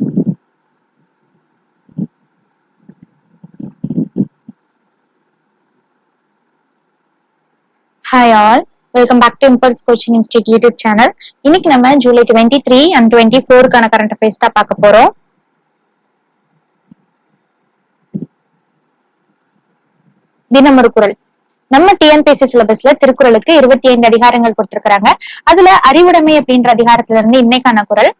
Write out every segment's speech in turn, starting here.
Hi all welcome back to impulse coaching institute YouTube channel இன்னைக்கு நம்ம July twenty three and twenty ஃபோருக்கான current affairs தான் பார்க்க போறோம். தினமொரு குரல். நம்ம டிஎன்பிஎஸ்சி சிலபஸ்ல திருக்குறளுக்கு இருபத்தி ஐந்து அதிகாரங்கள் கொடுத்திருக்கிறாங்க. அதுல அறிவுடைமை அப்படின்ற அதிகாரத்துல இருந்து இன்னைக்கான குரல்.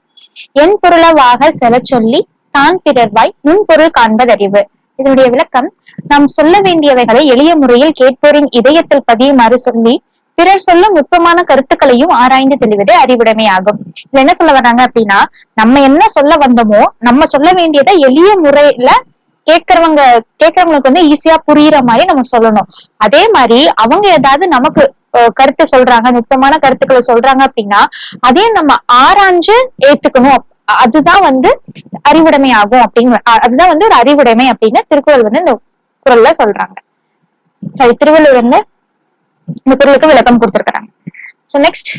என் பொருளவாக செல சொல்லி தான் பிறர்வாய் நுண்பொருள் காண்பதறிவு. இதனுடைய விளக்கம் நாம் சொல்ல வேண்டியவைகளை எளிய முறையில் கேட்போரின் இதயத்தில் பதியுமாறு சொல்லி பிறர் சொல்லும் நுட்பமான கருத்துக்களையும் ஆராய்ந்து தெளிவதே அறிவுடைமை ஆகும் இதுல என்ன சொல்ல வர்றாங்க அப்படின்னா நம்ம என்ன சொல்ல வந்தோமோ நம்ம சொல்ல வேண்டியதை எளிய முறையில கேட்கறவங்க கேட்கறவங்களுக்கு வந்து ஈஸியா புரியுற மாதிரி நம்ம சொல்லணும். அதே மாதிரி அவங்க ஏதாவது நமக்கு கருத்து சொல்றாங்க நுட்பமான கருத்துக்களை சொல்றாங்க அப்படின்னா அதையும் நம்ம ஆராய்ஞ்சு ஏத்துக்கணும். அதுதான் வந்து அறிவுடைமை ஆகும் அப்படின்னு அதுதான் வந்து ஒரு அறிவுடைமை அப்படின்னு திருக்குறள் வந்து இந்த குரல்ல சொல்றாங்க. சரி திருவள்ளுவர் வந்து இந்த குரலுக்கு விளக்கம் கொடுத்திருக்கிறாங்க. சோ நெக்ஸ்ட்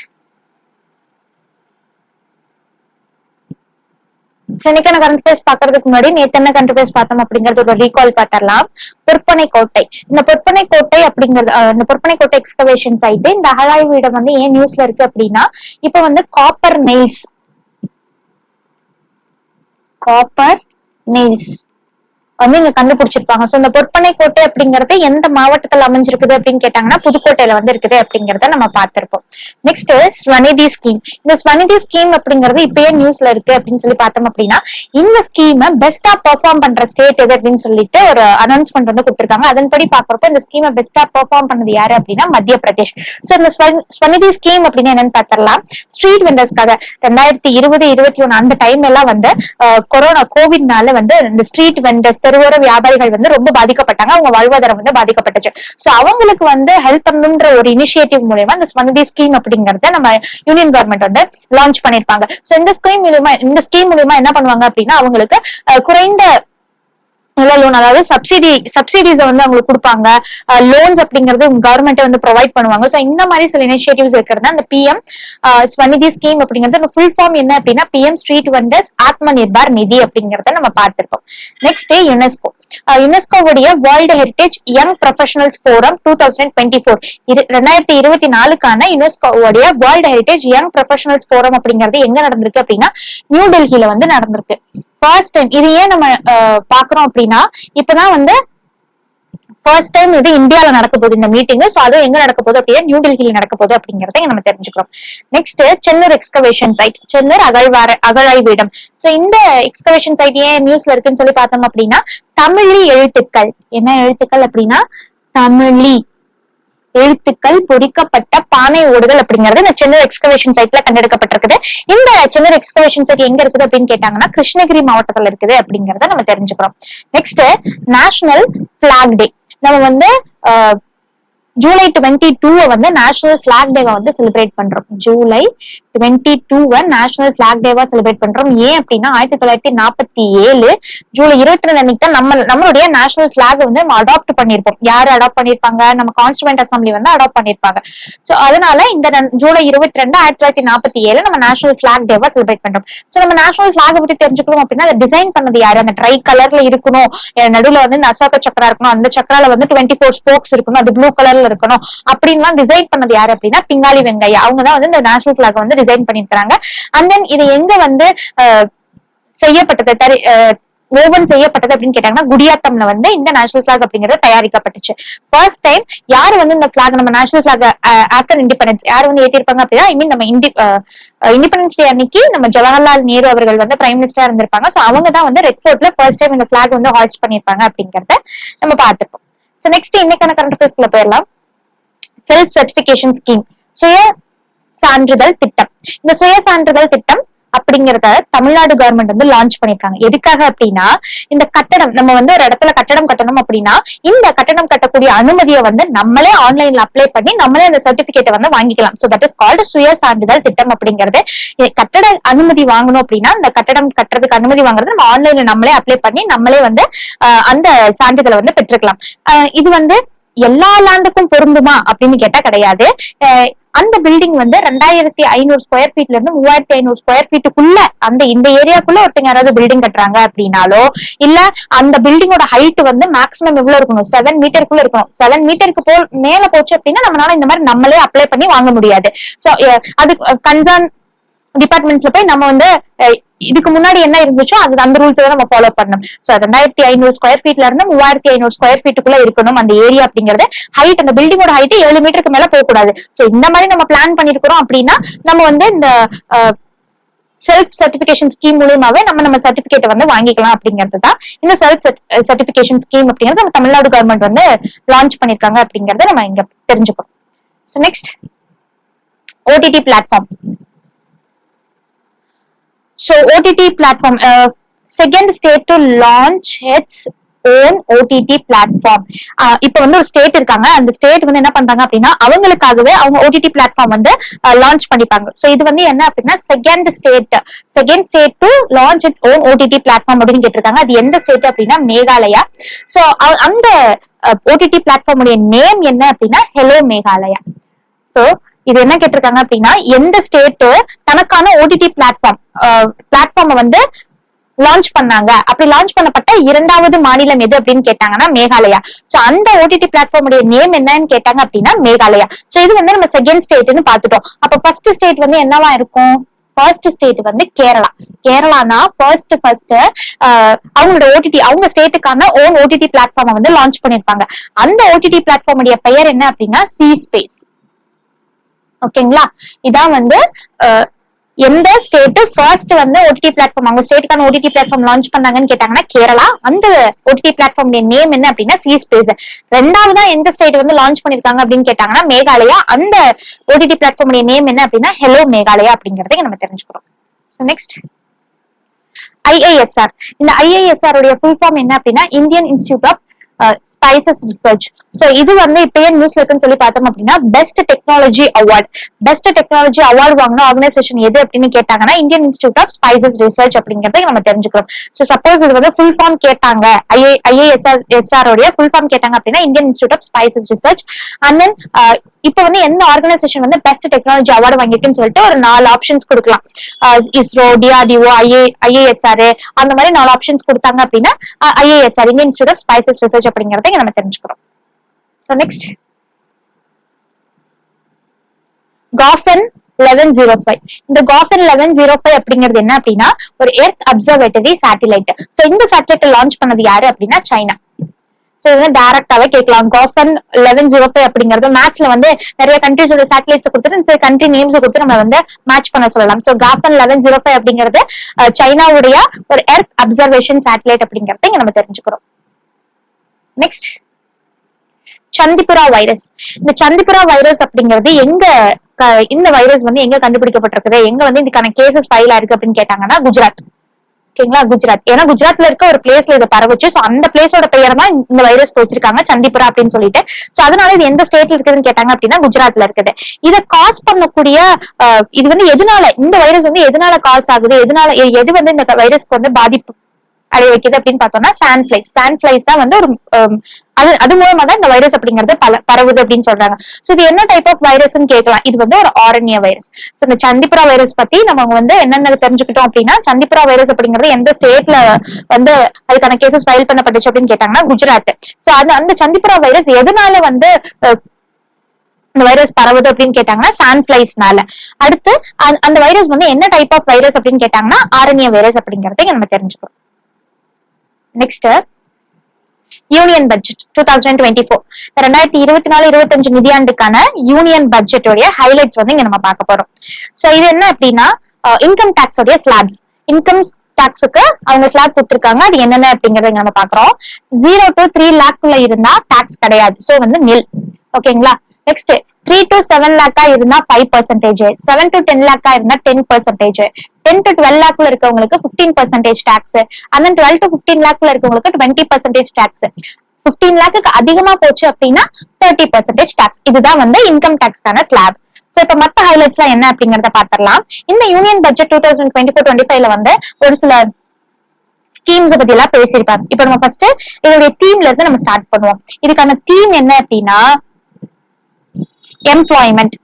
சென்னைக்கான கரண்ட் பேஸ் பாக்குறதுக்கு முன்னாடி நேத்து என்ன கரண்ட் பேஸ் பார்த்தோம் அப்படிங்கறது ஒரு ரீகால் பார்த்தரலாம் பொற்பனை கோட்டை இந்த பொற்பனை கோட்டை அப்படிங்கிறது இந்த பொற்பனை கோட்டை எக்ஸ்கவேஷன் சைட்டு இந்த அகழாய் வீடம் வந்து ஏன் நியூஸ்ல இருக்கு அப்படின்னா இப்ப வந்து காப்பர் நெயில்ஸ் காப்பர் நெயில்ஸ் வந்து இங்க கண்டுபிடிச்சிருப்பாங்க. சோ இந்த பொற்பனை கோட்டை அப்படிங்கறது எந்த மாவட்டத்துல அமைஞ்சிருக்குது அப்படின்னு கேட்டாங்கன்னா புதுக்கோட்டையில வந்து இருக்குது அப்படிங்கறத நம்ம பார்த்திருப்போம். நெக்ஸ்ட் ஸ்வநிதி ஸ்கீம் இந்த ஸ்வநிதி ஸ்கீம் அப்படிங்கிறது இப்பயே நியூஸ்ல இருக்கு அப்படின்னு சொல்லி பார்த்தோம் அப்படின்னா இந்த ஸ்கீமை பெஸ்டா பெர்ஃபார்ம் பண்ற ஸ்டேட் எது அப்படின்னு சொல்லிட்டு ஒரு அனௌன்ஸ்மெண்ட் வந்து கொடுத்திருக்காங்க. அதன்படி பாக்குறப்ப இந்த ஸ்கீமை பெஸ்டா பெர்ஃபார்ம் பண்ணது யாரு அப்படின்னா மத்திய பிரதேஷ் சோ இந்த ஸ்வநிதி ஸ்கீம் அப்படின்னா என்னன்னு பாத்திரலாம் ஸ்ட்ரீட் வெண்டர்ஸ்க்காக ரெண்டாயிரத்தி இருபது இருபத்தி ஒண்ணு அந்த டைம் எல்லாம் வந்து கொரோனா கோவிட்னால வந்து இந்த ஸ்ட்ரீட் வெண்டர்ஸ் தெருவோர வியாபாரிகள் வந்து ரொம்ப பாதிக்கப்பட்டாங்க. அவங்க வாழ்வாதாரம் வந்து பாதிக்கப்பட்டுச்சு. சோ அவங்களுக்கு வந்து ஹெல்ப் பண்ணணுன்ற ஒரு இனிஷியேட்டிவ் மூலயமா இந்த ஸ்வநிதி ஸ்கீம் அப்படிங்கறத நம்ம யூனியன் கவர்மெண்ட் வந்து லான்ச் பண்ணிருப்பாங்க. சோ இந்த ஸ்கீம் மூலியமா இந்த ஸ்கீம் மூலியமா என்ன பண்ணுவாங்க அப்படின்னா அவங்களுக்கு குறைந்த நில லோன் அதாவது சப்சிடி சப்சிடிஸ் வந்து அவங்களுக்கு கொடுப்பாங்க. லோன்ஸ் அப்படிங்கிறது கவர்மெண்ட் வந்து ப்ரொவைட் பண்ணுவாங்க. சோ இந்த மாதிரி சில இனிஷியேட்டிவ்ஸ் இருக்கிறது அந்த பிஎம் ஸ்வநிதி ஸ்கீம் அப்படிங்கிறது ஃபுல் ஃபார்ம் என்ன அப்படின்னா PM street wonders Atma Nirbhar நிதி அப்படிங்கறத நம்ம பார்த்திருக்கோம். Next UNESCO யுனெஸ்கோவுடைய world heritage young professionals forum two thousand twenty four ரெண்டாயிரத்தி இருபத்தி நாலுக்கான யுனெஸ்கோவுடைய world heritage young professionals forum அப்படிங்கிறது எங்க நடந்திருக்கு அப்படின்னா நியூ டெல்லியில வந்து நடந்திருக்கு. ஃபர்ஸ்ட் டைம் இது ஏன் நம்ம பாக்குறோம் அப்படின்னா இப்பதான் வந்து ஃபர்ஸ்ட் டைம் இது இந்தியாவில் நடக்க போகுது இந்த மீட்டிங் ஸோ அதுவும் எங்க நடக்க போகுது அப்படின்னா நியூ டெல்லியில் நடக்க போகுது அப்படிங்கறத நம்ம தெரிஞ்சுக்கிறோம். Next Chennur excavation site Chennur அகழ்வார அகழாய்விடம் ஸோ இந்த எக்ஸ்கவேஷன் சைட் ஏன் நியூஸ்ல இருக்குன்னு சொல்லி பார்த்தோம் அப்படின்னா தமிழி எழுத்துக்கள். என்ன எழுத்துக்கள் அப்படின்னா தமிழி. எழுத்துக்கள் பொறிக்கப்பட்ட பானை ஓடுகள் அப்படிங்கிறது இந்த சென்னூர் எக்ஸ்கவேஷன் சைட்ல கண்டெடுக்கப்பட்டிருக்குது. இந்த சென்னூர் எக்ஸ்கவேஷன் சைட் எங்க இருக்குது அப்படின்னு கேட்டாங்கன்னா கிருஷ்ணகிரி மாவட்டத்துல இருக்குது அப்படிங்கறத நம்ம தெரிஞ்சுக்கிறோம். நெக்ஸ்ட் நேஷனல் பிளாக் டே நம்ம வந்து ஜூலை டுவெண்ட்டி டூவை வந்து நேஷனல் பிளாக் டேவா வந்து செலிப்ரேட் பண்றோம். ஜூலை டுவெண்ட்டி டூவை நேஷனல் பிளாக் டேவா செலிப்ரேட் பண்றோம். ஏன் அப்படின்னா ஆயிரத்தி தொள்ளாயிரத்தி நாற்பத்தி ஏழு ஜூலை இருபத்தி ரெண்டு அன்னைக்கு தான் நம்ம நம்மளுடைய நேஷனல் பிளாக் வந்து நம்ம அடாப்ட் பண்ணிருப்போம். யாரு அடாப்ட் பண்ணிருப்பாங்க? நம்ம கான்ஸ்டுவெண்ட் அசம்பிளி வந்து அடாப்ட் பண்ணிருப்பாங்க. சோ அதனால இந்த ஜூலை இருபத்தி ரெண்டு ஆயிரத்தி தொள்ளாயிரத்தி நாற்பத்தி ஏழு நம்ம நேஷனல் பிளாக் டேவா செலிப்ரேட் பண்றோம். சோ நம்ம நேஷனல் பிளாக் பத்தி தெரிஞ்சுக்கணும் அப்படின்னா அதை டிசைன் பண்ணது யாரு? அந்த ட்ரை கலர்ல இருக்கணும். நடுவுல வந்து இந்த அசோக சக்கரா இருக்கணும். அந்த சக்கரால வந்து டுவெண்ட்டி ஃபோர் ஸ்போக்ஸ் இருக்கணும். அது ப்ளூ கலர்ல இருக்கணும். அப்படின்லாம் டிசைன் பண்ணது யாரு அப்படின்னா பிங்காலி வெங்கையா. அவங்க தான் வந்து இந்த நேஷனல் பிளாக் வந்து டிசைன் பண்ணிருக்காங்க அண்ட் தென் இது எங்க வந்து செய்யப்பட்டது தரி ஓவன் செய்யப்பட்டது அப்படின்னு கேட்டாங்கன்னா குடியாத்தம்ல வந்து இந்த நேஷனல் பிளாக் அப்படிங்கறது தயாரிக்கப்பட்டுச்சு. ஃபர்ஸ்ட் டைம் யாரு வந்து இந்த பிளாக் நம்ம நேஷனல் பிளாக் ஆஃப்டர் இண்டிபெண்டன்ஸ் யார் வந்து ஏற்றிருப்பாங்க அப்படின்னா ஐ மீன் நம்ம இண்டி இண்டிபெண்டன்ஸ் டே அன்னைக்கு நம்ம ஜவஹர்லால் நேரு அவர்கள் வந்து பிரைம் மினிஸ்டரா இருந்திருப்பாங்க. சோ அவங்க தான் வந்து ரெட் ஃபோர்ட்ல ஃபர்ஸ்ட் டைம் இந்த பிளாக் வந்து ஹாஸ்ட் பண்ணிருப்பாங்க அப்படிங்கறத நம்ம பார்த்துப்போம். சோ நெக்ஸ்ட் இன்னைக்கான கரண்ட் அஃபேர்ஸ்ல போயிடலாம். செல்ஃப் சர்டிபிகேஷன் ஸ்கீம் சுய சான்றிதழ் திட்டம். இந்த சுய சான்றிதழ் திட்டம் அப்படிங்கறத தமிழ்நாடு கவர்மெண்ட் வந்து லான்ச் பண்ணிருக்காங்க எதுக்காக அப்படின்னா இந்த கட்டடம் நம்ம வந்து ஒரு இடத்துல கட்டடம் கட்டணும் அப்படின்னா இந்த கட்டடம் கட்டக்கூடிய அனுமதியை வந்து நம்மளே ஆன்லைன்ல அப்ளை பண்ணி நம்மளே அந்த சர்டிபிகேட்டை வந்து வாங்கிக்கலாம். சோ தட் இஸ் கால்டு சுய சான்றிதழ் திட்டம் அப்படிங்கிறது. கட்டட அனுமதி வாங்கணும் அப்படின்னா இந்த கட்டடம் கட்டுறதுக்கு அனுமதி வாங்குறது நம்ம ஆன்லைன்ல நம்மளே அப்ளை பண்ணி நம்மளே வந்து ஆஹ், அந்த சான்றிதழை வந்து பெற்றுக்கலாம். ஆஹ், இது வந்து எல்லா லேண்டுக்கும் பொருந்துமா அப்படின்னு கேட்டா கிடையாது. அந்த பில்டிங் வந்து ரெண்டாயிரத்தி ஐநூறு ஸ்கொயர் ஃபீட்ல இருந்து மூவாயிரத்தி ஐநூறு ஸ்கொயர் ஃபீட்டுக்குள்ள அந்த இந்த ஏரியாக்குள்ள ஒருத்தங்க யாராவது பில்டிங் கட்டுறாங்க அப்படின்னாலோ இல்ல அந்த பில்டிங்கோட ஹைட் வந்து மேக்ஸிமம் எவ்வளவு இருக்கணும்? செவன் மீட்டருக்குள்ள இருக்கணும். செவன் மீட்டருக்கு போல் மேல போச்சு அப்படின்னா நம்மளால இந்த மாதிரி நம்மளே அப்ளை பண்ணி வாங்க முடியாது. சோ அது கன்சர்ன் டிபார்ட்மெண்ட்ஸ்ல போய் நம்ம வந்து இதுக்கு முன்னாடி என்ன இருந்துச்சோ அது அந்த ரூல்ஸ் தான் நம்ம ஃபாலோ பண்ணணும். சோ ரெண்டாயிரத்தி ஐநூறு ஸ்கொயர் ஃபீட்ல இருந்து மூவாயிரத்தி ஐநூறு ஸ்கொயர் ஃபீட்டுக்குள்ள இருக்கணும் அந்த ஏரியா அப்படிங்கறது. ஹைட் அந்த பில்டிங்கோட ஹைட் ஏழு மீட்டருக்கு மேல போகக்கூடாது. சோ இந்த மாதிரி நம்ம பிளான் பண்ணிருக்கிறோம் அப்படின்னா நம்ம வந்து இந்த செல்ஃப் சர்டிபிகேஷன் ஸ்கீம் மூலியமாவே நம்ம நம்ம சர்டிபிகேட்டை வந்து வாங்கிக்கலாம் அப்படிங்கிறது தான். இந்த செல்ஃப் சர்டிபிகேஷன் ஸ்கீம் அப்படிங்கிறது நம்ம தமிழ்நாடு கவர்மெண்ட் வந்து லான்ச் பண்ணிருக்காங்க அப்படிங்கறத நம்ம இங்க தெரிஞ்சுக்கணும் so next OTT platform So OTT platform, uh, second state to launch its OTT platform இப்போ இப்ப வந்து ஒரு ஸ்டேட் இருக்காங்க. அந்த ஸ்டேட் வந்து என்ன பண்றாங்க அப்படின்னா அவங்களுக்காகவே அவங்க ஓடிடி பிளாட்ஃபார்ம் வந்து uh, லான்ச் பண்ணிப்பாங்க. சோ இது வந்து என்ன அப்படின்னா second state second state to launch its own OTT platform அப்படின்னு கேட்டிருக்காங்க. அது எந்த ஸ்டேட் அப்படின்னா மேகாலயா. சோ அந்த ஓடிடி பிளாட்ஃபார்ம் உடைய நேம் என்ன அப்படின்னா ஹெலோ மேகாலயா சோ இது என்ன கேட்டிருக்காங்க அப்படின்னா எந்த ஸ்டேட் தனக்கான ஓடிடி பிளாட்ஃபார்ம் பிளாட்ஃபார்ம் வந்து லான்ச் பண்ணாங்க. அப்படி லான்ச் பண்ணப்பட்ட இரண்டாவது மாநிலம் எது அப்படின்னு கேட்டாங்கன்னா மேகாலயா. சோ அந்த ஓடிடி பிளாட்ஃபார்ம் உடைய நேம் என்னன்னு கேட்டாங்க அப்படின்னா மேகாலயா. சோ இது வந்து நம்ம செகண்ட் ஸ்டேட்னு பாத்துட்டோம் அப்ப ஃபர்ஸ்ட் ஸ்டேட் வந்து என்னவா இருக்கும்? ஃபர்ஸ்ட் ஸ்டேட் வந்து கேரளா. கேரளானா ஃபர்ஸ்ட் ஃபர்ஸ்ட் அவங்களோட ஓடிடி அவங்க ஸ்டேட்டுக்கான ஓன் ஓடிடி பிளாட்ஃபார்ம் வந்து லான்ச் பண்ணிருப்பாங்க. அந்த ஓடிடி பிளாட்ஃபார்ம் உடைய பெயர் என்ன அப்படின்னா சி ஸ்பேஸ் ஓகேங்களா? இதான் வந்து எந்த ஸ்டேட் ஃபர்ஸ்ட் வந்து ஓடிடி பிளாட்ஃபார்ம் அவங்க ஸ்டேட்டுக்கான ஓடிடி பிளாட்ஃபார்ம் லான்ச் பண்ணாங்கன்னு கேட்டாங்கன்னா கேரளா அந்த ஓடிடி பிளாட்ஃபார்ம் நேம் என்ன அப்படின்னா சி ஸ்பேஸ் ரெண்டாவதா எந்த ஸ்டேட் வந்து லான்ச் பண்ணிருக்காங்க அப்படின்னு கேட்டாங்கன்னா மேகாலயா அந்த ஓடிடி பிளாட்ஃபார்ம் நேம் என்ன அப்படின்னா ஹெலோ மேகாலயா அப்படிங்கறத நம்ம தெரிஞ்சுக்கிறோம். நெக்ஸ்ட் ஐஐஎஸ்ஆர் இந்த ஐஐஎஸ்ஆர் உடைய ஃபுல் ஃபார்ம் என்ன அப்படின்னா Indian institute of spices research so இது வந்து இப்ப ஏன் நியூஸ்ல இருக்குன்னு சொல்லி பார்த்தோம் அப்படின்னா best technology award best technology award வாங்கின ஆர்கனைசேஷன் எது அப்படின்னு கேட்டாங்கன்னா Indian institute of spices research அப்படிங்கறத நம்ம தெரிஞ்சுக்கிறோம். சோ சப்போஸ் இது வந்து ஃபுல் ஃபார்ம் கேட்டாங்க. ஐஏ ஐஏஎஸ்ஆர் எஸ்ஆர் உடைய ஃபுல் ஃபார்ம் கேட்டாங்க அப்படின்னா Indian institute of spices research and then இப்போ வந்து எந்த ஆர்கனைசேஷன் வந்து பெஸ்ட் டெக்னாலஜி அவார்டு வாங்கிருக்குன்னு சொல்லிட்டு ஒரு நாலு ஆப்ஷன்ஸ் கொடுக்கலாம். இஸ்ரோ டிஆர்டிஓ ஐஏ ஐஏஎஸ்ஆர் அந்த மாதிரி நாலு ஆப்ஷன்ஸ் கொடுத்தாங்க அப்படின்னா IASR Indian institute of spices research அப்படிங்கறத நம்ம தெரிஞ்சுக்கிறோம் so next Gaofen eleven zero five இந்த காஃபன் லெவன் ஜீரோ ஃபைவ் அப்படிங்கிறது என்ன அப்படின்னா ஒரு எர்த் அப்சர்வேட்டரி சேட்டிலைட் ஸோ இந்த சேட்டலைட் லான்ச் பண்ணது யாரு அப்படின்னா சைனா. ஸோ இது டேரக்டாவே கேட்கலாம். காஃபன் லெவன் ஜீரோ ஃபைவ் அப்படிங்கிறது மேட்ச்ல வந்து நிறைய கண்ட்ரிஸோட சேட்டலைட்ஸ் கொடுத்துட்டு சில கண்ட்ரி நேம்ஸ் கொடுத்து நம்ம வந்து மேட்ச் பண்ண சொல்லலாம். So Gaofen eleven zero five அப்படிங்கிறது சைனாவுடைய ஒரு எர்த் அப்சர்வேஷன் சேட்டலைட் அப்படிங்கறத இங்க நம்ம தெரிஞ்சுக்கிறோம். நெக்ஸ்ட் சந்திப்புரா வைரஸ் இந்த சந்திப்புரா வைரஸ் அப்படிங்கிறது எங்க இந்த வைரஸ் வந்து எங்க கண்டுபிடிக்கப்பட்டிருக்குது? எங்க வந்து இதுக்கான கேசஸ் ஃபைல் ஆயிருக்கு அப்படின்னு கேட்டாங்கன்னா குஜராத் ஓகேங்களா? குஜராத் ஏன்னா குஜராத்ல இருக்க ஒரு பிளேஸ்ல இதை பரவுச்சு. சோ அந்த பிளேஸோட பெயர் தான் இந்த வைரஸ் வச்சிருக்காங்க சந்திப்புரா அப்படின்னு சொல்லிட்டு. சோ அதனால இது எந்த ஸ்டேட்ல இருக்குதுன்னு கேட்டாங்க அப்படின்னா குஜராத்ல இருக்குது. இதை காஸ் பண்ணக்கூடிய இது வந்து எதனால இந்த வைரஸ் வந்து எதனால காஸ் ஆகுது? எதனால எது வந்து இந்த வைரஸ்க்கு வந்து பாதிப்பு அடைய வைக்குது அப்படின்னு பார்த்தோம்னா சாண்ட் ஃபிளைஸ் சாண்ட் ஃபிளைஸ் தான் வந்து ஒரு அது அது மூலமா தான் இந்த வைரஸ் அப்படிங்கிறது பல பரவுது அப்படின்னு சொல்றாங்க. சோ இது என்ன டைப் ஆஃப் வைரஸ்னு கேட்கலாம் இது வந்து ஒரு ஆரண்ய வைரஸ் ஸோ இந்த சந்திப்புரா வைரஸ் பத்தி நம்ம வந்து என்னென்ன தெரிஞ்சுக்கிட்டோம் அப்படின்னா சந்திப்புரா வைரஸ் அப்படிங்கிறது எந்த ஸ்டேட்ல வந்து அதுக்கான கேசஸ் ஃபைல் பண்ணப்பட்டுச்சு அப்படின்னு கேட்டாங்கன்னா குஜராத். சோ அந்த அந்த சந்திப்புரா வைரஸ் எதனால வந்து இந்த வைரஸ் பரவுது அப்படின்னு கேட்டாங்கன்னா சாண்ட் ஃபிளைஸ்னால அடுத்து அந்த- அந்த வைரஸ் வந்து என்ன டைப் ஆஃப் வைரஸ் அப்படின்னு கேட்டாங்கன்னா ஆரண்ய வைரஸ் அப்படிங்கறதை நம்ம தெரிஞ்சுக்கிறோம் next union budget two thousand twenty four ரெண்டாயிரத்தி இருபத்தி நாலு இருபத்தஞ்சு நிதியாண்டுக்கான யூனியன் பட்ஜெட்டோடைய ஹைலைட்ஸ் வந்து இங்க நம்ம பார்க்க போறோம். சோ இது என்ன அப்படின்னா இன்கம் டேக்ஸ் உடைய ஸ்லாப்ஸ் இன்கம் டாக்ஸுக்கு அவங்க ஸ்லாப் கொடுத்துருக்காங்க. அது என்னென்ன அப்படிங்கறத நம்ம பாக்குறோம் ஜீரோ டு த்ரீ லேக்குள்ள இருந்தா டாக்ஸ் கிடையாது. சோ வந்து நில் ஓகேங்களா நெக்ஸ்ட் த்ரீ டு செவன் லேக்கா இருந்தா five percentage seven to ten லேக்கா இருந்தா ten percentage ten to twelve லேக்ல இருக்கவங்களுக்கு fifteen percentage tax and then twelve to fifteen லேக்ல இருக்கவங்களுக்கு டுவெண்ட்டி பர்சன்டேஜ் டாக்ஸ் பிப்டீன் லேக்கு அதிகமா போச்சு அப்படின்னா தேர்ட்டி பர்சன்டேஜ் டாக்ஸ் இதுதான் வந்து இன்கம் டாக்ஸ்க்கான ஸ்லாப் சோ இப்ப மத்த ஹைலைட்ஸ் எல்லாம் என்ன அப்படிங்கறத பாத்திரலாம் இந்த union budget two thousand twenty four twenty ஃபைவ்ல வந்து ஒரு சில ஸ்கீம்ஸ் பத்தி எல்லாம் பேசியிருப்பாங்க. இப்ப நம்ம ஃபர்ஸ்ட் இதோடைய தீம்ல இருந்து நம்ம ஸ்டார்ட் பண்ணுவோம். இதுக்கான தீம் என்ன அப்படின்னா எம்ப்ளாய்மெண்ட்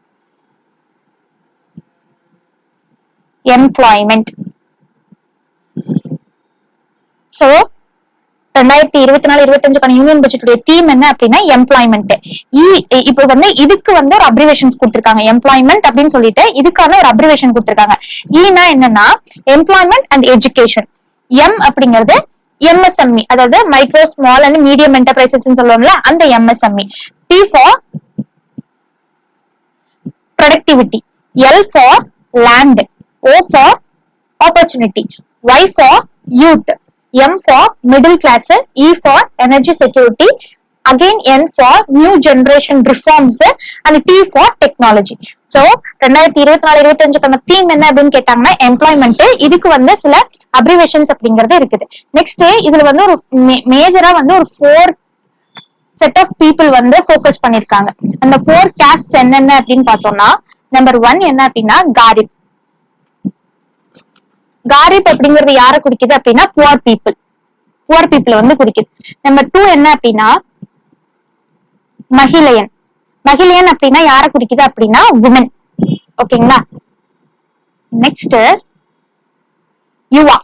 எம்ப்ளாய்மெண்ட் சோ ரெண்டாயிரத்தி இருபத்தி நாலு இருபத்தஞ்சுக்கான யூனியன் பட்ஜெட்டுடைய தீம் என்ன அப்படின்னா எம்ப்ளாய்மெண்ட் இப்போ வந்து இதுக்கு வந்து ஒரு அப்ரிவேஷன்ஸ் கொடுத்துருக்காங்க. எம்ப்ளாய்மெண்ட் அப்படின்னு சொல்லிட்டு இதுக்கான ஒரு அப்ரிவேஷன் கொடுத்துருக்காங்க. ஈனா e என்னன்னா எம்ப்ளாய்மெண்ட் அண்ட் எஜுகேஷன் எம் அப்படிங்கிறது எம்எஸ்எம்இ அதாவது micro small and medium enterprises சொல்லுவோம்ல அந்த MSME P for productivity L for land O for opportunity Y for youth M for middle class E for energy security again N for new generation reforms and T for technology so ரெண்டாயிரத்தி இருபத்தி நாலு இருபத்தஞ்சுக்கான theme என்ன அப்படின்னு கேட்டாங்கன்னா employment இதுக்கு வந்து சில abbreviations அப்படிங்கிறது இருக்குது நெக்ஸ்ட் இதுல வந்து ஒரு மேஜரா வந்து ஒரு ஃபோர் செட் ஆஃப் பீப்புள் வந்து ஃபோக்கஸ் பண்ணிருக்காங்க. அந்த ஃபோர் கேஸ்ட் என்னென்ன அப்படின்னு பார்த்தோம்னா நம்பர் ஒன் என்ன அப்படின்னா காரிப் காரிப் அப்படிங்கிறது யாரை குறிக்குது அப்படின்னா புவர் பீப்புள் புவர் பீப்புள் வந்து குறிக்குது. நம்பர் டூ என்ன அப்படின்னா மகிழையன். மகிழையன் அப்படின்னா யாரை குறிக்குது அப்படின்னா உமன் ஓகேங்களா? நெக்ஸ்ட் யுவா.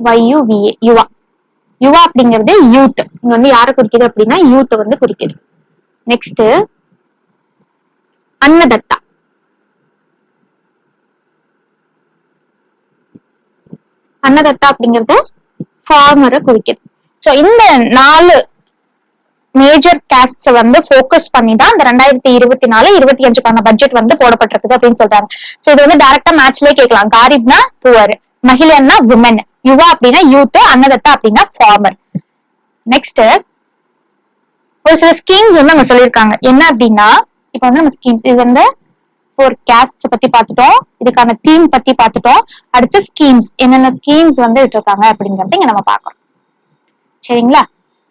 YUVA யுவா. யுவா அப்படிங்கிறது யூத் இங்க வந்து யாரை குறிக்குது அப்படின்னா யூத் வந்து குறிக்குது. நெக்ஸ்ட் அன்னதத்தா. அன்னதத்தா அப்படிங்கிறது ஃபார்மரை குறிக்குது. ஸோ இந்த நாலு மேஜர் கேஸ்ட்ஸ் வந்து ஃபோக்கஸ் பண்ணி தான் இந்த ரெண்டாயிரத்தி இருபத்தி நாலு இருபத்தி அஞ்சுக்கான பட்ஜெட் வந்து போடப்பட்டிருக்குது அப்படின்னு சொல்றாங்க. ஸோ இது வந்து டைரக்டா மேட்ச்லயே கேட்கலாம். காரிப்னா புவர் மகிழன்னா உமன் யுவா அப்படின்னா யூத் அன்னதத்தா அப்படின்னா ஃபார்மர் நெக்ஸ்ட் ஒரு சில ஸ்கீம்ஸ் வந்து நம்ம சொல்லியிருக்காங்க. என்ன அப்படின்னா இப்ப வந்து நம்ம ஸ்கீம்ஸ் இது வந்து ஃபோர் கேஸ்ட் பத்தி பார்த்துட்டோம். இதுக்கான தீம் பத்தி பார்த்துட்டோம். அடுத்து ஸ்கீம்ஸ் என்னென்ன ஸ்கீம்ஸ் வந்து விட்டுருக்காங்க அப்படிங்கறத இங்க நம்ம பார்க்கறோம். சரிங்களா?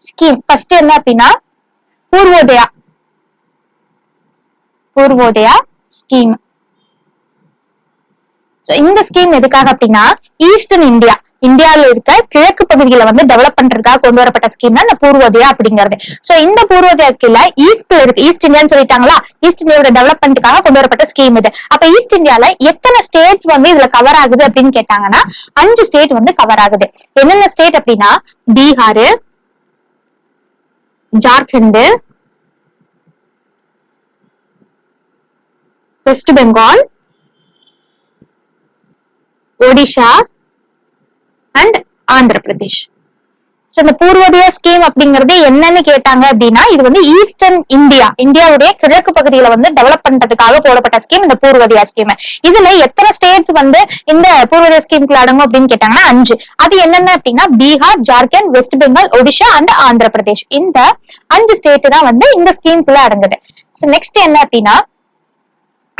ஸ்கீம் ஃபர்ஸ்ட் என்ன அப்படின்னா பூர்வோதயா. பூர்வோதயா ஸ்கீம் இந்த ஸ்கீம் எதுக்காக அப்படின்னா ஈஸ்டர்ன் இந்தியா இந்தியாவில் இருக்க கிழக்கு பகுதியில வந்து டெவலப் பண்றதுக்காக கொண்டு வரப்பட்ட ஸ்கீம் தான் இந்த பூர்வோதயா அப்படிங்கிறது. சோ இந்த பூர்வோதயா கீழ ஈஸ்ட்ல இருக்கு ஈஸ்ட் இந்தியான்னு சொல்லிட்டாங்களா? ஈஸ்ட் இந்தியாவோட டெவலப்மெண்ட்டுக்காக கொண்டு வரப்பட்ட ஸ்கீம் இது. அப்ப ஈஸ்ட் இந்தியால எத்தனை ஸ்டேட்ஸ் வந்து இதுல கவர் ஆகுது அப்படின்னு கேட்டாங்கன்னா அஞ்சு ஸ்டேட் வந்து கவர் ஆகுது. என்னென்ன ஸ்டேட் அப்படின்னா பீகார் ஜார்க்கண்ட் வெஸ்ட் பெங்கால் ஒடிஷா அண்ட் ஆந்திர பிரதேஷ் ஸோ இந்த பூர்வோதயா ஸ்கீம் அப்படிங்கிறது என்னன்னு கேட்டாங்க அப்படின்னா இது வந்து ஈஸ்டர்ன் இந்தியா இந்தியாவுடைய கிழக்கு பகுதியில வந்து டெவலப் பண்றதுக்காக போடப்பட்ட ஸ்கீம் இந்த பூர்வோதயா ஸ்கீம் இதுல எத்தனை ஸ்டேட்ஸ் வந்து இந்த பூர்வோதயா ஸ்கீம்குள்ள அடங்கும் அப்படின்னு கேட்டாங்கன்னா அஞ்சு. அது என்னென்ன அப்படின்னா பீகார் ஜார்க்கண்ட் வெஸ்ட் பெங்கால் ஒடிஷா அண்ட் ஆந்திர பிரதேஷ் இந்த அஞ்சு ஸ்டேட் தான் வந்து இந்த ஸ்கீம்குள்ள அடங்குது. ஸோ நெக்ஸ்ட் என்ன அப்படின்னா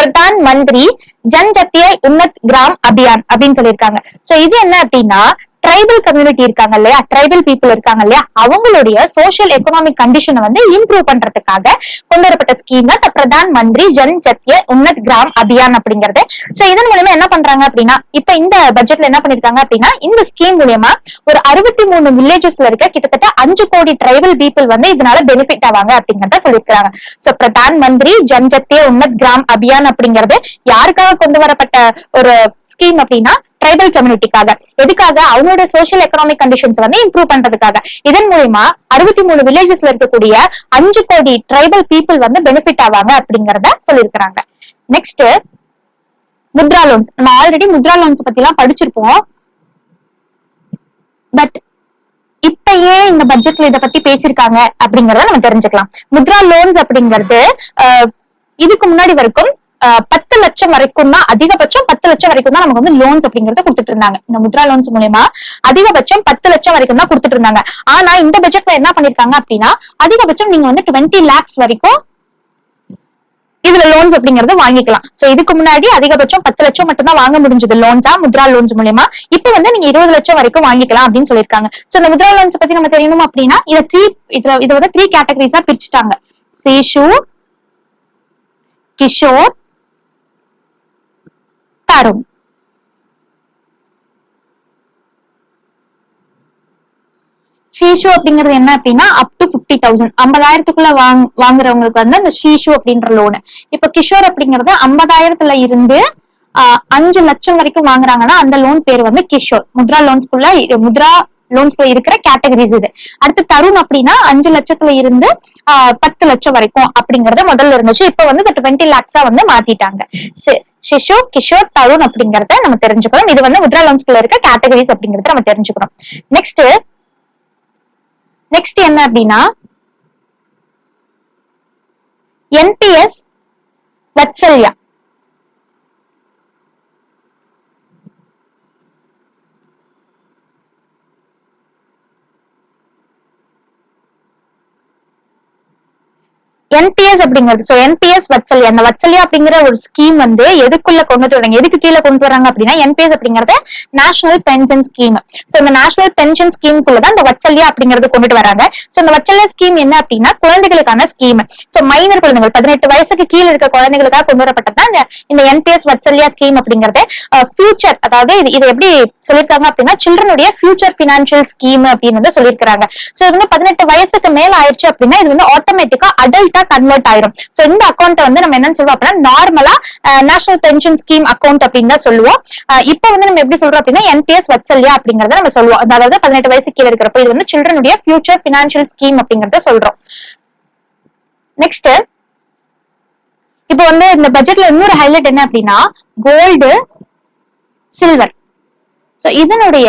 பிரதான் மந்திரி ஜன்ஜத்திய உன்னத் கிராம் அபியான் அப்படின்னு சொல்லியிருக்காங்க. சோ இது என்ன அப்படின்னா ட்ரைபல் கம்யூனிட்டி இருக்காங்க இல்லையா? ட்ரைபல் பீப்புள் இருக்காங்க இல்லையா? அவங்களுடைய சோசியல் எக்கனாமிக் கண்டிஷனை வந்து இம்ப்ரூவ் பண்றதுக்காக கொண்டு வரப்பட்ட ஸ்கீம் தான் பிரதான் மந்திரி ஜன் ஜத்திய உன்னத் கிராம் அபியான் அப்படிங்கறது. சோ இதன் மூலமா என்ன பண்றாங்க அப்படின்னா இப்ப இந்த பட்ஜெட்ல என்ன பண்ணிருக்காங்க அப்படின்னா இந்த ஸ்கீம் மூலியமா ஒரு அறுபத்தி மூணு வில்லேஜஸ்ல இருக்க கிட்டத்தட்ட அஞ்சு கோடி ட்ரைபல் பீப்புள் வந்து இதனால பெனிஃபிட் ஆவாங்க அப்படிங்கறத சொல்லியிருக்காங்க சோ பிரதான் மந்திரி ஜன் ஜத்திய உன்னத் கிராம் அபியான் அப்படிங்கிறது யாருக்காக கொண்டு வரப்பட்ட ஒரு ஸ்கீம் அப்படின்னா ட்ரைபல் கம்யூனிட்டிக்காக எதுக்காக? அவங்களோட சோசியல் எக்கனாமிக் கண்டிஷன்ஸ் வந்து இம்ப்ரூவ் பண்றதுக்காக. இதன் மூலியமா அறுபத்தி மூணு வில்லேஜஸ்ல இருக்கக்கூடிய அஞ்சு கோடி ட்ரைபல் பீப்புள் வந்து பெனிஃபிட் ஆவாங்க அப்படிங்கறத சொல்லியிருக்கிறாங்க. நெக்ஸ்ட் முத்ரா லோன்ஸ் நம்ம ஆல்ரெடி முத்ரா லோன்ஸ் பத்தி எல்லாம் படிச்சிருப்போம். பட் இப்பயே இந்த பட்ஜெட்ல இத பத்தி பேசியிருக்காங்க அப்படிங்கறத நம்ம தெரிஞ்சுக்கலாம். முத்ரா லோன்ஸ் அப்படிங்கிறது இதுக்கு முன்னாடி வரைக்கும் பத்து லட்சம் வரைக்கும் தான் அதிகபட்சம் பத்து லட்சம் வரைக்கும் தான் நமக்கு வந்து லோன்ஸ் அப்படிங்கறத கொடுத்துட்டு இருந்தாங்க. இந்த முத்ரா லோன்ஸ் மூலயமா அதிகபட்சம் பத்து லட்சம் வரைக்கும் தான் கொடுத்துட்டு இருந்தாங்க. ஆனா இந்த பட்ஜெட்ல என்ன பண்ணிருக்காங்க அப்படின்னா அதிகபட்சம் நீங்க வந்து டுவெண்ட்டி லேக்ஸ் வரைக்கும் இதுல லோன்ஸ் அப்படிங்கறத வாங்கிக்கலாம். சோ இதுக்கு முன்னாடி அதிகபட்சம் பத்து லட்சம் மட்டும் தான் வாங்க முடிஞ்சது. லோன்ஸா முத்ரா லோன்ஸ் மூலியமா. இப்ப வந்து நீங்க இருபது லட்சம் வரைக்கும் வாங்கிக்கலாம் அப்படின்னு சொல்லியிருக்காங்க. சோ இந்த முத்ரா லோன்ஸ் பத்தி நம்ம தெரியணும் அப்படின்னா இத த்ரீ இதுல இதை வந்து த்ரீ கேட்டகரிஸா பிரிச்சுட்டாங்க. சேஷு கிஷோர் தரும் ஷீஷு அப்படிங்கிறது என்ன அப்படின்னா அப் டு பிப்டி தௌசண்ட் ஐம்பதாயிரத்துக்குள்ள வாங் வாங்குறவங்களுக்கு வந்து அந்த ஷீஷு அப்படின்ற லோனு இப்ப கிஷோர் அப்படிங்கறது ஐம்பதாயிரத்துல இருந்து அஞ்சு லட்சம் வரைக்கும் வாங்குறாங்கன்னா அந்த லோன் பேர் வந்து கிஷோர். முத்ரா லோன்ஸ்குள்ள முத்ரா லோன்ஸ்ல இருக்கிற கேட்டகரிஸ் இது. அடுத்து தருண் அப்படின்னா அஞ்சு லட்சத்துல இருந்து பத்து லட்சம் வரைக்கும் அப்படிங்கறத முதல்ல இருந்துச்சு. இப்ப வந்து டுவெண்ட்டி லேக்ஸா வந்து மாத்திட்டாங்க. சிஷு கிஷோர் தருண் அப்படிங்கறத நம்ம தெரிஞ்சுக்கிறோம் இது வந்து முத்ரா லோன்ஸ்ல இருக்க கேட்டகரிஸ் அப்படிங்கறத நம்ம தெரிஞ்சுக்கிறோம் நெக்ஸ்ட் நெக்ஸ்ட் என்ன அப்படின்னா என்பிஎஸ் வத்சல்யா என்பிஎஸ் அப்படிங்கிறது சோ என்பிஎஸ் வச்சல்யா அந்த வச்சல்யா அப்படிங்கிற ஒரு ஸ்கீம் வந்து எதுக்குள்ள கொண்டுட்டு வராங்க? எதுக்கு கீழே கொண்டு வராங்க அப்படின்னா என்பிஎஸ் அப்படிங்கறது நேஷனல் பென்ஷன் ஸ்கீம் சோ இந்த நேஷனல் பென்ஷன் ஸ்கீமுக்குள்ள தான் இந்த வச்சல்யா அப்படிங்கறது கொண்டுட்டு வராங்க. சோ இந்த வத்சல்யா ஸ்கீம் என்ன அப்படின்னா குழந்தைகளுக்கான ஸ்கீம் சோ மைனர் குழந்தைகள் பதினெட்டு வயசுக்கு கீழே இருக்க குழந்தைகளுக்காக கொண்டு வரப்பட்டது இந்த இந்த என்பிஎஸ் வச்சல்யா ஸ்கீம் அப்படிங்கறது. ஃபியூச்சர் அதாவது இது இது எப்படி சொல்லியிருக்காங்க அப்படின்னா சில்ட்ரனுடைய ஃபியூச்சர் பினான்சியல் ஸ்கீம் அப்படின்னு வந்து சொல்லியிருக்காங்க சோ இது வந்து பதினெட்டு வயசுக்கு மேல ஆயிடுச்சு அப்படின்னா இது வந்து ஆட்டோமேட்டிக்கா அடல்ட்டா கன்வெர்ட் ஆயிரும். சோ இந்த அக்கௌண்ட் வந்து நம்ம என்னன்னு சொல்லுவோம் அப்படின்னா நார்மலா நேஷனல் பென்ஷன் ஸ்கீம் அக்கௌண்ட் அப்படின்னு தான் சொல்லுவோம். இப்போ வந்து நம்ம எப்படி சொல்றோம் அப்படின்னா என்பிஎஸ் வத்சல்யா அப்படிங்கறத நம்ம சொல்லுவோம். அதாவது பதினெட்டு வயசு கீழே இருக்கிறப்ப இது வந்து சில்ட்ரனுடைய ஃபியூச்சர் பினான்சியல் ஸ்கீம் அப்படிங்கறத சொல்றோம். நெக்ஸ்ட் இப்போ வந்து இந்த பட்ஜெட்ல இன்னொரு ஹைலைட் என்ன அப்படின்னா கோல்டு சில்வர் சோ இதனுடைய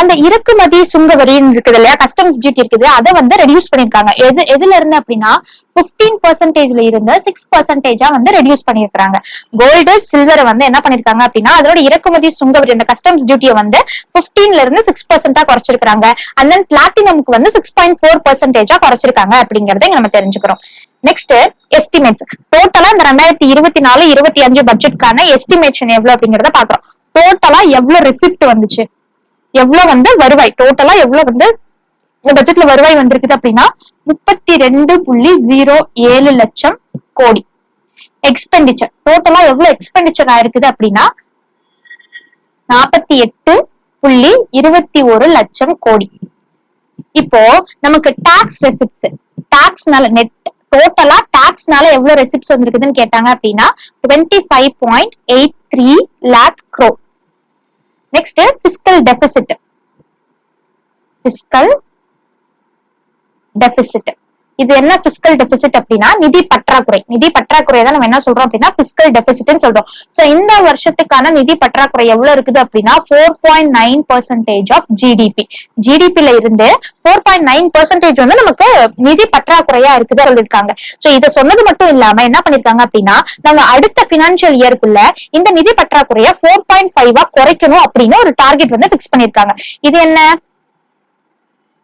அந்த இறக்குமதி சுங்க வரின்னு இருக்குது இல்லையா? கஸ்டம்ஸ் டியூட்டி இருக்குது. அதை வந்து ரெடியூஸ் பண்ணிருக்காங்க எது எதுல இருந்து அப்படின்னா 15% பர்சன்டேஜ்ல இருந்து சிக்ஸ் பர்சன்டேஜா வந்து ரெடியூஸ் பண்ணிருக்காங்க கோல்டு சில்வரை வந்து என்ன பண்ணிருக்காங்க அப்படின்னா அதோட இறக்குமதி சுங்க வரி அந்த கஸ்டம்ஸ் டியூட்டியை வந்து பிப்டீன்ல இருந்து சிக்ஸ் பர்சன்டா குறைச்சிருக்காங்க அண்ட் தென் பிளாட்டினமுக்கு வந்து சிக்ஸ் பாயிண்ட் ஃபோர் பர்சன்டேஜா குறைச்சிருக்காங்க அப்படிங்கறத நம்ம தெரிஞ்சுக்கிறோம். நெக்ஸ்ட் எஸ்டிமேட்ஸ் டோட்டலா இந்த ரெண்டாயிரத்தி இருபத்தி நாலு இருபத்தி அஞ்சு பட்ஜெட்கான எஸ்டிமேஷன் எவ்வளவு அப்படிங்கறத பாக்குறோம் டோட்டலா எவ்வளவு ரெசிப்ட் வந்துச்சு? எவ்வளவு வந்து வருவாய்? டோட்டலா எவ்வளவு வந்து இந்த பட்ஜெட்ல வருவாய் வந்திருக்குது அப்படின்னா முப்பத்தி ரெண்டு புள்ளி ஜீரோ ஏழு லட்சம் கோடி. எக்ஸ்பெண்டிச்சர் டோட்டலா எவ்வளவு எக்ஸ்பெண்டிச்சர் ஆயிருக்குது அப்படின்னா நாற்பத்தி எட்டு புள்ளி இருபத்தி ஒரு லட்சம் கோடி. இப்போ நமக்கு டாக்ஸ் ரெசிப்ட்ஸ் டாக்ஸ்னால நெட் டோட்டலா டாக்ஸ்னால எவ்வளவு ரெசிப்ட்ஸ் வந்திருக்குதுன்னு கேட்டாங்க அப்படின்னா twenty five point eight three lakh crore next fiscal deficit fiscal deficit இது என்ன பிசிக்கல் டெபிசிட் அப்படின்னா நிதி பற்றாக்குறை. நிதி பற்றாக்குறை தான் நம்ம என்ன சொல்றோம் அப்படின்னா பிசிக்கல் டெபிசிட்னு சொல்றோம். சோ இந்த வருஷத்துக்கான நிதி பற்றாக்குறை எவ்வளவு இருக்குது அப்படின்னா four point nine percentage of GDP ஜிடிபில இருந்து ஃபோர் பாயிண்ட் நைன் பர்சன்டேஜ் வந்து நமக்கு நிதி பற்றாக்குறையா இருக்குது சொல்லியிருக்காங்க. சோ இதை சொன்னது மட்டும் இல்லாம என்ன பண்ணிருக்காங்க அப்படின்னா நாங்க அடுத்த பினான்சியல் இயர்க்குள்ள இந்த நிதி பற்றாக்குறைய ஃபோர் பாயிண்ட் ஃபைவா குறைக்கணும் அப்படின்னு ஒரு டார்கெட் வந்து பிக்ஸ் பண்ணிருக்காங்க. இது என்ன?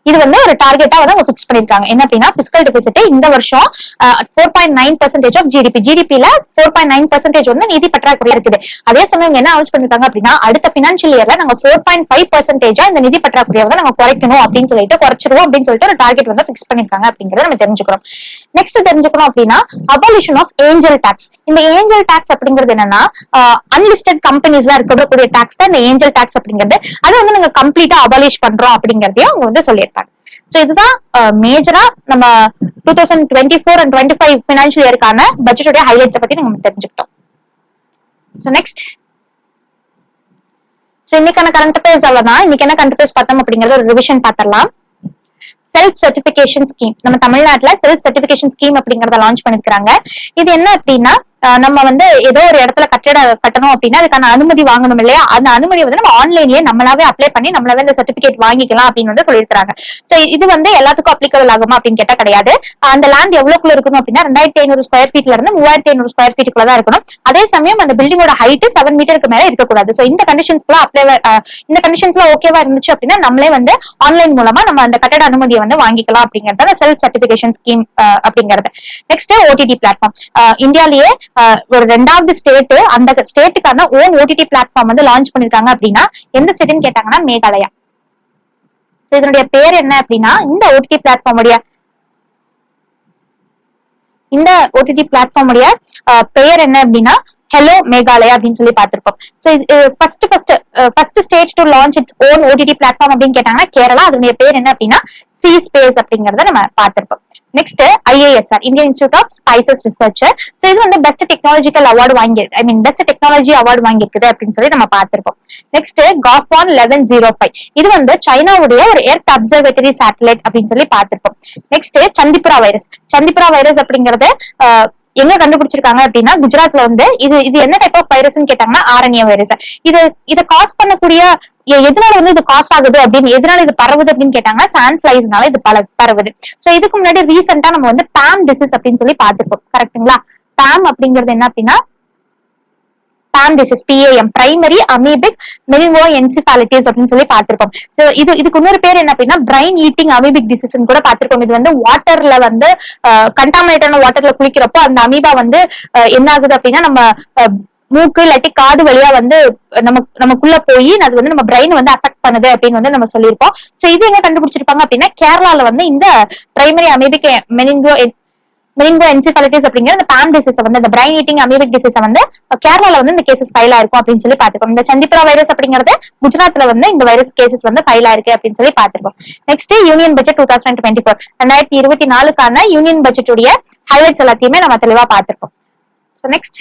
இது வந்து ஒரு டார்கெட்டா வந்து அவங்க பிக்ஸ் பண்ணிருக்காங்க. என்ன அப்படின்னா பிசிக்கல் டெபிசிட் இந்த வருஷம் four point nine percentage of GDP ஜிடிபில four point nine percentage வந்து நிதி பற்றாக்குறையா இருக்குது. அதே சமயம் என்ன அனௌன்ஸ் பண்ணிருக்காங்க அப்படின்னா அடுத்த பினான்சியல் இயர்ல நாங்க ஃபோர் பாயிண்ட் ஃபைவ் பர்சன்டேஜா இந்த நிதி பற்றாக்குறையை வந்து நாங்க குறைக்கணும் அப்படின்னு சொல்லிட்டு குறைச்சிருவோம் அப்படின்னு சொல்லிட்டு ஒரு டார்கெட் வந்து பிக்ஸ் பண்ணிருக்காங்க அப்படிங்கறத நம்ம தெரிஞ்சுக்கிறோம். நெக்ஸ்ட் தெரிஞ்சுக்கணும் அப்படின்னா அபாலிஷன் ஆஃப் ஏஞ்சல் டாக்ஸ் இந்த ஏஞ்சல் டாக்ஸ் அப்படிங்கிறது என்னன்னா அன்லிஸ்டட் கம்பெனிஸ்ல இருக்கக்கூடிய டாக்ஸ் தான் இந்த ஏஞ்சல் டாக்ஸ் அப்படிங்கிறது. அதை வந்து நாங்க கம்ப்ளீட்டா அபாலிஷ் பண்றோம் அப்படிங்கறதையும் அவங்க வந்து சொல்லியிருக்காங்க. ஸோ இதுதான் மேஜரா நம்ம two thousand twenty four and twenty five financial இயருக்கான பட்ஜெட்டோட ஹைலைட்ஸை பத்தி நம்ம தெரிஞ்சுக்கிட்டோம். ஸோ நெக்ஸ்ட் ஸோ இன்னைக்கான கரண்ட் அஃபேர்ஸ் அவ்வளோதான் இன்னைக்கு என்ன கரண்ட் அஃபேர்ஸ் பார்த்தோம் அப்படிங்கறது ஒரு ரிவிஷன் பார்த்துடலாம். செல்ஃப் சர்டிபிகேஷன் ஸ்கீம் நம்ம தமிழ்நாட்டில் செல்ஃப் சர்டிபிகேஷன் ஸ்கீம் அப்படிங்கறத லான்ச் பண்ணிருக்காங்க இது என்ன அப்படின்னா நம்ம வந்து ஏதோ ஒரு இடத்துல கட்டட கட்டணும் அப்படின்னா அதுக்கான அனுமதி வாங்கணும் இல்லையா? அந்த அனுமதி வந்து நம்ம ஆன்லைன்லயே நம்மளாவே அப்ளை பண்ணி நம்மளாவே இந்த சர்டிபிகேட் வாங்கிக்கலாம் அப்படின்னு வந்து சொல்லியிருக்காங்க சோ இது வந்து எல்லாத்துக்கும் அப்ளிகபிள் ஆகுமா அப்படின்னு கேட்டா கிடையாது. அந்த லேண்ட் எவ்வளவுக்குள்ள இருக்கணும் அப்படின்னா ரெண்டாயிரத்தி ஐநூறு ஸ்கொயர் ஃபீட்ல இருந்து மூவாயிரத்தி ஐநூறு ஸ்கொயர் ஃபீட்டுக்குள்ள தான் இருக்கணும். அதே சமயம் அந்த பில்டிங்கோட ஹைட் செவன் மீட்டருக்கு மேல இருக்கக்கூடாது. சோ இந்த கண்டிஷன்ஸ்க்குள்ள அப்ளை இந்த கண்டிஷன்ஸ்ல ஓகேவா இருந்துச்சு அப்படின்னா நம்மளே வந்து ஆன்லைன் மூலமா நம்ம அந்த கட்டட அனுமதியை வந்து வாங்கிக்கலாம் அப்படிங்கறது செல்ஃப் சர்டிபிகேஷன் ஸ்கீம் அப்படிங்கறது. நெக்ஸ்ட் ஓடிடி பிளாட்ஃபார்ம் இந்தியாலேயே ஒரு ரெண்டாவது ஸ்டேட் அந்த ஸ்டேட்டுக்கான ஓன் ஓடிடி பிளாட்ஃபார்ம் வந்து லான்ச் பண்ணிருக்காங்க அப்படின்னா எந்த ஸ்டேட்னு கேட்டாங்கன்னா மேகாலயா. ஸோ இதனுடைய பேர் என்ன அப்படின்னா இந்த ஓடிடி பிளாட்ஃபார்ம் உடைய இந்த ஓடிடி பிளாட்ஃபார்ம் உடைய பெயர் என்ன அப்படின்னா ஹலோ மேகாலயா அப்படின்னு சொல்லி பார்த்திருப்போம். சோ இது first first first state to launch its own OTT platform அப்படின்னு கேட்டாங்கன்னா கேரளா அதனுடைய பேர் என்ன அப்படின்னா சி ஸ்பேஸ் அப்படிங்கறத நம்ம பார்த்திருப்போம். Next IASR Indian institute of spices researcher so இது வந்து பெஸ்ட் டெக்னாலஜிக்கல் அவார்டு வாங்கி I mean best technology award வாங்கியிருக்குது அப்படின்னு சொல்லி நம்ம பார்த்திருப்போம். Next Gaofen eleven zero five இது வந்து சைனாவுடைய ஒரு எர்த் அப்சர்வேட்டரி சேட்டலைட் அப்படின்னு சொல்லி பார்த்திருக்கோம் next Chandipura virus Chandipura virus அப்படிங்கறது எங்க கண்டுபிடிச்சிருக்காங்க அப்படின்னா குஜராத்ல வந்து இது இது என்ன டைப் ஆஃப் வைரஸ்னு கேட்டாங்கன்னா ஆரண்ய வைரஸ் இது இதை காஸ் பண்ணக்கூடிய எதனால வந்து இது காஸ் ஆகுது அப்படின்னு எதனால இது பரவுது அப்படின்னு கேட்டாங்கன்னா சாண்ட் ஃபிளைஸ்னால இது பல பரவுது. சோ இதுக்கு முன்னாடி ரீசெண்டா நம்ம வந்து பேம் டிசீஸ் அப்படின்னு சொல்லி பார்த்திருப்போம். கரெக்ட்டுங்களா பேம் அப்படிங்கிறது என்ன அப்படின்னா PAM disease PAM primary amoebic meningoencephalitis அப்படின்னு சொல்லி பார்த்திருப்போம். ஸோ இது இதுக்கு இன்னொரு பேர் என்ன அப்படின்னா பிரைன் ஈட்டிங் அமீபிக் டிசீஸ் கூட பார்த்திருப்போம். இது வந்து வாட்டர்ல வந்து கண்டாமினேட்டான வாட்டர்ல குளிக்கிறப்போ அந்த அமீபா வந்து என்ன ஆகுது அப்படின்னா நம்ம மூக்கு இல்லாட்டி காது வழியா வந்து நம்ம நமக்குள்ள போய் அது வந்து நம்ம பிரெயின் வந்து அஃபெக்ட் பண்ணுது அப்படின்னு வந்து நம்ம சொல்லியிருப்போம். சோ இது எங்க கண்டுபிடிச்சிருப்பாங்க அப்படின்னா கேரளால வந்து இந்த பிரைமரி அமீபிக் மெனிங்கோ மெனிங்கோ என்சிபாலிட்டிஸ் அப்படிங்கிற இந்த பேம் டிசீஸ் வந்து இந்த பிரைன் ஈட்டிங் அமீபிக் டிசீஸ் வந்து கேரளால வந்து இந்த கேசஸ் ஃபைல் ஆயிருக்கும் அப்படின்னு சொல்லி பாத்துக்கோம் இந்த சந்திப்புரா வைரஸ் அப்படிங்கிறது குஜராத்ல வந்து இந்த வைரஸ் கேசஸ் வந்து ஃபைல் ஆயிருக்கு அப்படின்னு சொல்லி பாத்துருக்கோம் next union budget two thousand twenty four ரெண்டாயிரத்தி இருபத்தி நாலுக்கான யூனியன் பட்ஜெட்டுடைய ஹைலைட்ஸ் எல்லாத்தையுமே நம்ம தெளிவா பார்த்திருக்கோம் ஸோ நெக்ஸ்ட்